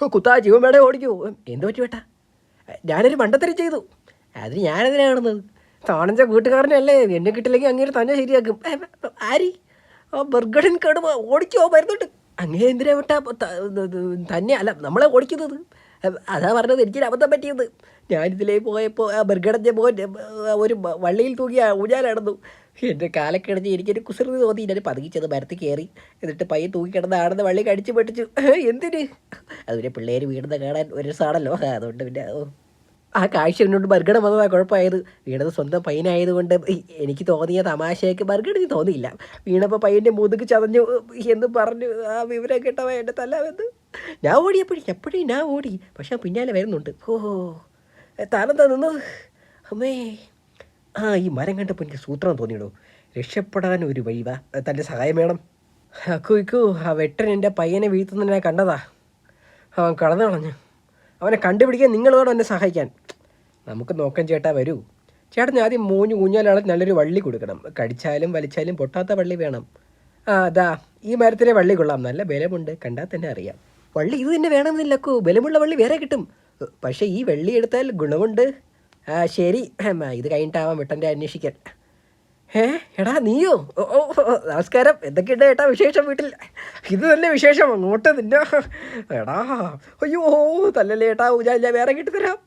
കുത്താ ജീവൻ വേണേ ഓടിക്കൂ. എന്ത് പറ്റി വേട്ടാ ഞാനൊരു മണ്ടത്തരം ചെയ്തു. അതിന് ഞാനെതിനാ കാണുന്നത് താണഞ്ച വീട്ടുകാരനല്ലേ? എന്നെ കിട്ടില്ലെങ്കിൽ അങ്ങനെ തന്നെ ശരിയാക്കും. ആരി? ആ ബർഗഡൻ കടുവ ഓടിക്കോ വരുന്നുണ്ട് അങ്ങനെ എന്തിനാ വിട്ടാ തന്നെ അല്ല നമ്മളെ ഓടിക്കുന്നത്? അതാ പറഞ്ഞത്. എനിക്കൊരു അബദ്ധം പറ്റിയത്. ഞാനിതിലേ പോയപ്പോൾ ആ ബർഗടഞ്ഞ മോൻ ഒരു വള്ളിയിൽ തൂങ്ങി ഊഞ്ഞാൽ നടന്നു എന്റെ കാലക്കിടഞ്ഞ് എനിക്കൊരു കുസൃതി തോന്നി. ഞാൻ പതുങ്ങിച്ചത് മരത്തിൽ കയറി എന്നിട്ട് പയ്യെ കിടന്ന ആടുന്ന വള്ളി കടിച്ചു പൊട്ടിച്ചു. എന്തിന്? അതുപോലെ പിള്ളേർ വീടുന്ന കാണാൻ ഒരു സാണല്ലോ അതുകൊണ്ട് പിന്നെ ആ കാഴ്ച എന്നോട് ബർഗഡ് വന്നതാണ് കുഴപ്പമായത്. വീണത് സ്വന്തം പയ്യനായതുകൊണ്ട് എനിക്ക് തോന്നിയ തമാശയൊക്കെ ബർഗഡിന് തോന്നിയില്ല. വീണപ്പോൾ പയ്യന്റെ മുതുക്ക് ചതഞ്ഞു എന്ന് പറഞ്ഞു ആ വിവരം കേട്ടവ എന്റെ തല്ലാമെന്ന് ഞാൻ ഓടി എപ്പോഴും ഞാൻ ഓടി. പക്ഷെ പിന്നാലെ വരുന്നുണ്ട്. ഓ താനെന്താ നിന്ന് അമ്മേ. ആ ഈ മരം കണ്ടപ്പോൾ എനിക്ക് സൂത്രം തോന്നിയിടോ. രക്ഷപ്പെടാൻ ഒരു വഴിവാ. തന്റെ സഹായം വേണം. അക്കു ഇക്കു ആ വെട്ടൻ എന്റെ പയ്യനെ വീഴ്ത്തുന്നതിനെ കണ്ടതാ. അവൻ കടന്നു കളഞ്ഞു. അവനെ കണ്ടുപിടിക്കാൻ നിങ്ങളോട് എന്നെ സഹായിക്കാൻ. നമുക്ക് നോക്കാൻ ചേട്ടാ വരൂ. ചേട്ടൻ ആദ്യം മൂഞ്ഞു കുഞ്ഞാലാണെങ്കിൽ നല്ലൊരു വള്ളി കൊടുക്കണം. കടിച്ചാലും വലിച്ചാലും പൊട്ടാത്ത വള്ളി വേണം. ആ അതാ ഈ മരത്തിലെ വള്ളി കൊള്ളാം. നല്ല ബലമുണ്ട്. കണ്ടാൽ തന്നെ അറിയാം. വള്ളി ഇത് തന്നെ വേണമെന്നില്ലക്കോ ബലമുള്ള വള്ളി വേറെ കിട്ടും. പക്ഷേ ഈ വെള്ളി എടുത്താൽ ഗുണമുണ്ട്. ആ ശരി. ഇത് കഴിഞ്ഞിട്ടാവാം വെട്ടന്റെ അന്വേഷിക്കാൻ ഏ എടാ നീയോ? ഓ നമസ്കാരം. എന്തൊക്കെയുണ്ട് ഏട്ടാ വിശേഷം വീട്ടിൽ? ഇത് തന്നെ വിശേഷം. അങ്ങോട്ട് നിന്നോ. എടാ അയ്യോ തല്ലല്ലേ ഏട്ടാ. ഞാൻ വേറെ കിട്ടിത്തരാം